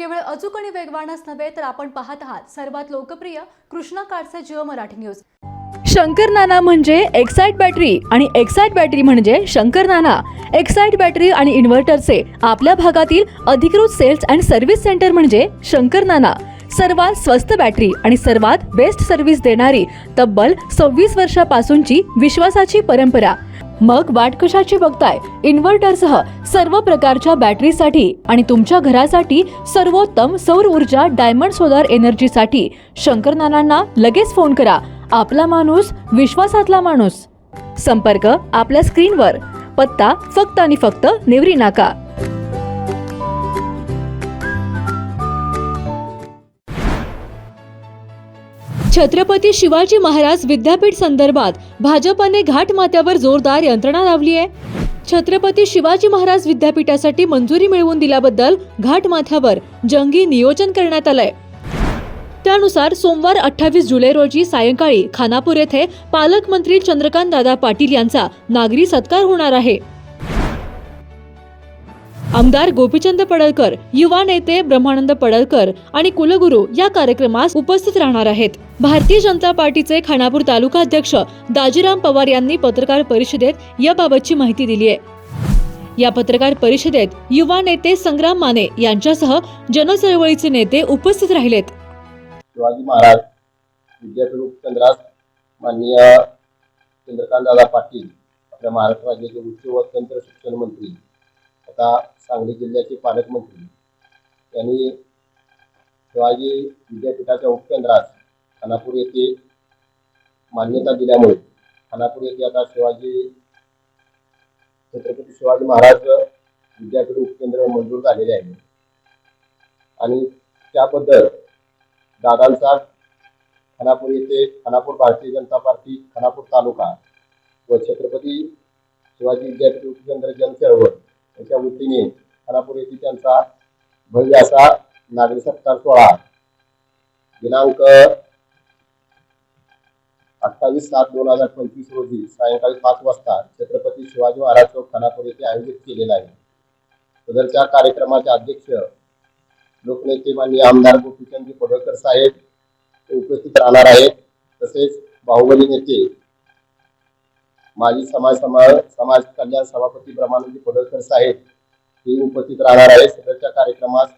केवळ अचूक आणि वेगवानच नव्हे तर आपण पाहत आहात सर्वात लोकप्रिय कृष्णा कारचे जिओ मराठी न्यूज. शंकर नाना म्हणजे एक्साइट बॅटरी आणि एक्साईट बॅटरी म्हणजे शंकर नाना. एक्साइट बॅटरी आणि इन्व्हर्टरचे आपल्या भागातील अधिकृत सेल्स अँड सर्व्हिस सेंटर म्हणजे शंकर नाना. सर्वात स्वस्त बॅटरी आणि सर्वात बेस्ट सर्व्हिस देणारी तब्बल सव्वीस वर्षापासूनची विश्वासाची परंपरा. मग वाट कशाची बघताय? इन्व्हर्टरसह सर्व प्रकारच्या बॅटरीसाठी आणि तुमच्या घरासाठी सर्वोत्तम सौर ऊर्जा डायमंड सोलार एनर्जीसाठी शंकर नानांना लगेच फोन करा. आपला माणूस विश्वासातला माणूस. संपर्क आपल्या स्क्रीनवर. पत्ता फक्त आणि फक्त निवरी नाका. छत्रपती शिवाजी महाराज विद्यापीठ संदर्भात भाजपने घाटमात्यावर जोरदार यंत्रणा लावली आहे. छत्रपती शिवाजी महाराज विद्यापीठासाठी मंजुरी मिळवून दिल्याबद्दल घाटमाथ्यावर जंगी नियोजन करण्यात आलंय. त्यानुसार सोमवार अठ्ठावीस जुलै रोजी सायंकाळी खानापूर येथे पालकमंत्री चंद्रकांत दादा पाटील यांचा नागरी सत्कार होणार आहे. आमदार गोपीचंद पडळकर युवा नेते ब्रह्मानंद पडळकर आणि कुलगुरू या कार्यक्रमास उपस्थित राहणार आहेत. भारतीय जनता पार्टीचे खानापूर तालुका अध्यक्ष दाजीराम पवार यांनी पत्रकार परिषदेत याबाबतची माहिती दिली आहे. या पत्रकार परिषदेत युवा नेते संग्राम माने यांच्यासह जनचळवळीचे नेते उपस्थित राहिलेत. शिवाजी महाराज विद्यापीठ उपकेंद्रास माननीय चंद्रकांतदादा पाटील आपल्या महाराष्ट्र राज्याचे उच्च व तंत्र शिक्षण मंत्री आता सांगली जिल्ह्याचे पालकमंत्री यांनी शिवाजी विद्यापीठाच्या उपकेंद्रास खानापूर येथे मान्यता दिल्यामुळे खानापूर येथे आता शिवाजी छत्रपती शिवाजी महाराज विद्यापीठ उपकेंद्र मंजूर झालेले आहे. आणि त्याबद्दल दादांचा खानापूर येथे खानापूर भारतीय जनता पार्टी खानापूर तालुका व छत्रपती शिवाजी विद्यापीठ उपकेंद्र जनचळवळ याच्या वतीने खानापूर येथे त्यांचा भव्य असा नागरी सत्कार सोहळा. दिनांक अठ्ठावीस सात दोन हजार पंचवीस रोजी सायंकाळी पाच वाजता छत्रपती शिवाजी महाराज चौक खानापूर येथे आयोजित केलेला आहे. सदरच्या कार्यक्रमाचे अध्यक्ष लोकनेते माननीय आमदार गोपीचंदजी पडळकर साहेब उपस्थित राहणार आहेत. तसेच बाहुबली नेते माजी समाज समाज समाज कल्याण सभापती ब्रह्मानंदी पडळकर साहेब हे उपस्थित राहणार आहेत. सदरच्या कार्यक्रमास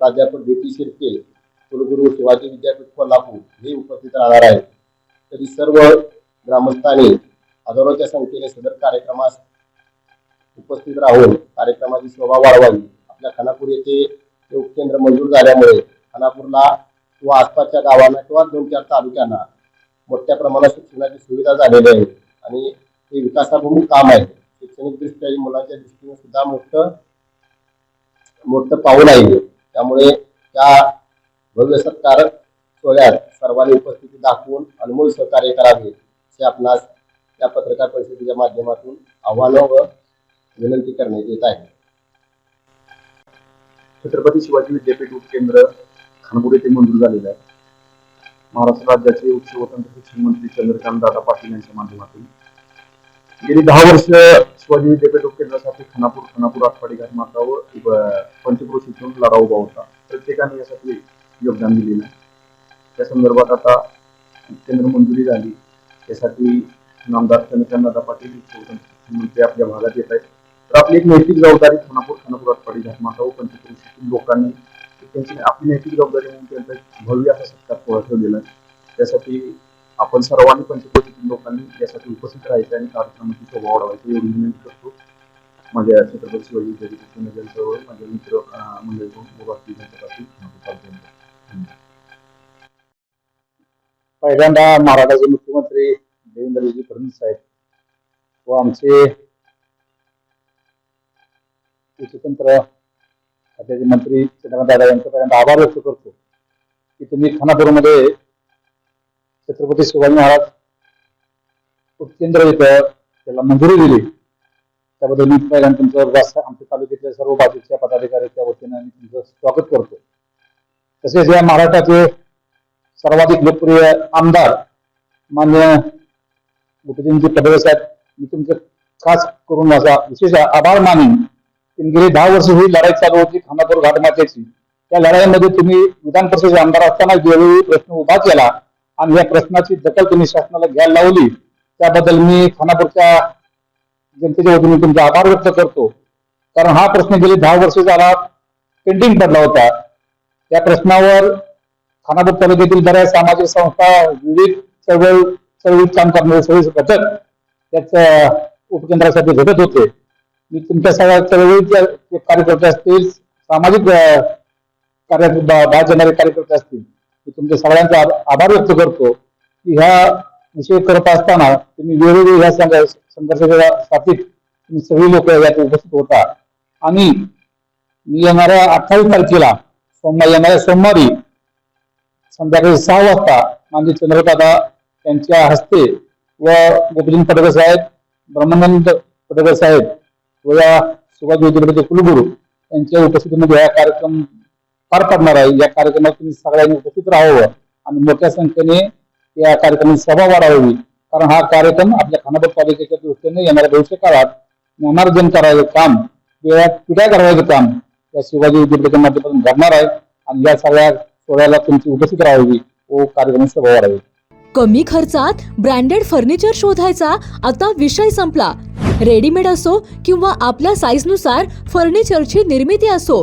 प्राध्यापक टी शिर्के कुलगुरू शिवाजी विद्यापीठ कोल्हापूर हे उपस्थित राहणार आहेत. तरी सर्व ग्रामस्थांनी हजारोच्या संख्येने सदर कार्यक्रमास उपस्थित राहून कार्यक्रमाची शोभा वाढवावी. आपल्या खानापूर येथे हे उपकेंद्र मंजूर झाल्यामुळे खानापूरला किंवा आसपासच्या गावांना किंवा दोन चार तालुक्यांना मोठ्या प्रमाणात शिक्षणाची सुविधा झालेली आहे. आणि हे विकासाभिमुख काम आहे. शैक्षणिक दृष्ट्या मुलांच्या दृष्टीने सुद्धा मोठं मोठं पाऊल आहे त्यामुळे त्या भव्य सत्कारक सोहळ्यात सर्वांनी उपस्थिती दाखवून अनमोल सहकार्य करावे असे आपणास या पत्रकार परिषदेच्या माध्यमातून आव्हानं व विनंती करण्यात येत आहे. छत्रपती शिवाजी विद्यापीठ उपकेंद्र खानपूर येथे मंजूर झालेलं आहे. महाराष्ट्र राज्याचे उच्च व तंत्र शिक्षण मंत्री चंद्रकांत दादा पाटील यांच्या माध्यमातून गेली दहा वर्ष शिवाजी विद्यापीठ उपकेंद्रासाठी खानापूर खानापूर आठवाडी घाट माता व लढा उभा होता. प्रत्येकाने यासाठी योगदान दिलेलं आहे. त्या संदर्भात आता केंद्र मंजुरी झाली. त्यासाठी नामदार चंद्रकांत दादा पाटील उच्च मंत्री आपल्या भागात येत आहेत. तर आपली एक नैतिक जबाबदारी खानापूर खानापूर आठवाडी घाट माता पंचक्रोशीतील लोकांनी त्यांची आपली नैतिक जबाबदारी म्हणून त्यांचा भव्य असा सत्कार ठेवलेला आहे. त्यासाठी आपण सर्वांनी पंचक्रोशीतील लोकांनी यासाठी उपस्थित राहायचं आणि कार्यक्रमाची शोभा वाढवायची एवढी विनंती करतो. माझ्या छत्रपती शिवाजी विद्यापीठाचे नगरजवळ माझे मित्र मंडळी उपस्थित यांच्यासाठी धन्यवाद. पहिल्यांदा महाराष्ट्राचे मुख्यमंत्री देवेंद्रजी फडणवीस साहेब व आमचे कृषीतंत्र खात्याचे मंत्री चंद्रकांत दादा यांच्यापर्यंत आभार व्यक्त करतो की तुम्ही खानापूरमध्ये छत्रपती शिवाजी महाराज उपकेंद्र येतं त्याला मंजुरी दिली. त्याबद्दल मी पहिल्यांदा तुमचं जास्त आमच्या तालुक्यातल्या सर्व बाजूच्या पदाधिकाऱ्याच्या वतीनं मी तुमचं स्वागत करतो. तसेच या महाराष्ट्राचे सर्वाधिक लोकप्रिय आमदार मान्य गोपीचंदजी पडवे साहेब मी तुमचं खास करून माझा विशेष आभार मानेन. की गेली दहा वर्ष ही लढाई चालू होती खानापूर घाटमाथ्याची. त्या लढाईमध्ये तुम्ही विधान परिषदेचे आमदार असताना ज्यावेळी प्रश्न उभा केला आणि या प्रश्नाची दखल तुम्ही शासनाला घ्यायला लावली त्याबद्दल मी खानापूरच्या जनतेच्या वतीने तुमचा आभार व्यक्त करतो. कारण हा प्रश्न गेले दहा वर्ष झाला पेंडिंग पडला होता. त्या प्रश्नावर खानापूर तालुक्यातील बऱ्याच सामाजिक संस्था विविध चळवळ चळवळीत काम करणारे सगळे घटक त्याच्या उपकेंद्रासाठी भेटत होते. मी तुमच्या सगळ्या चळवळीचे कार्यकर्ते असतील सामाजिक कार्य बा- बाहेर जाणारे कार्यकर्ते असतील मी तुमच्या सगळ्यांचा आभ- आभार व्यक्त करतो. की ह्या विषय करत असताना तुम्ही वेळोवेळी ह्या संघर्षाच्या साथीत तुम्ही सगळी लोक यात उपस्थित होता. आणि मी येणाऱ्या अठ्ठावीस तारखेला सोमवार येणाऱ्या सोमवारी संध्याकाळी सहा वाजता मानजी चंद्रदादा यांच्या हस्ते व गोपीचंद पडकर साहेब ब्रह्मानंद पडकर साहेब व या सुभाष विद्यापीठाचे कुलगुरू यांच्या उपस्थितीमध्ये हा कार्यक्रम पार पडणार आहे. या कार्यक्रमात तुम्ही सगळ्यांनी उपस्थित राहावं आणि मोठ्या संख्येने या कार्यक्रमाची सभा वाढवावी कारण हा कार्यक्रम आपल्या खानापूर पालिकेच्या दृष्टीने येणाऱ्या भविष्य काळात ज्ञानार्जन करायचं काम वेळात पिढ्या करायचं काम या शिवाजी विद्यापीठाच्या माध्यमातून घडणार आहे. आणि या सगळ्या सोहळ्याला तुमची उपस्थित राहावी. हो, व कार्यक्रम सभा वाढावी. कमी खर्चात ब्रँडेड फर्निचर शोधायचा आता विषय संपला. रेडीमेड असो किंवा आपल्या साईजनुसार फर्निचरची निर्मिती असो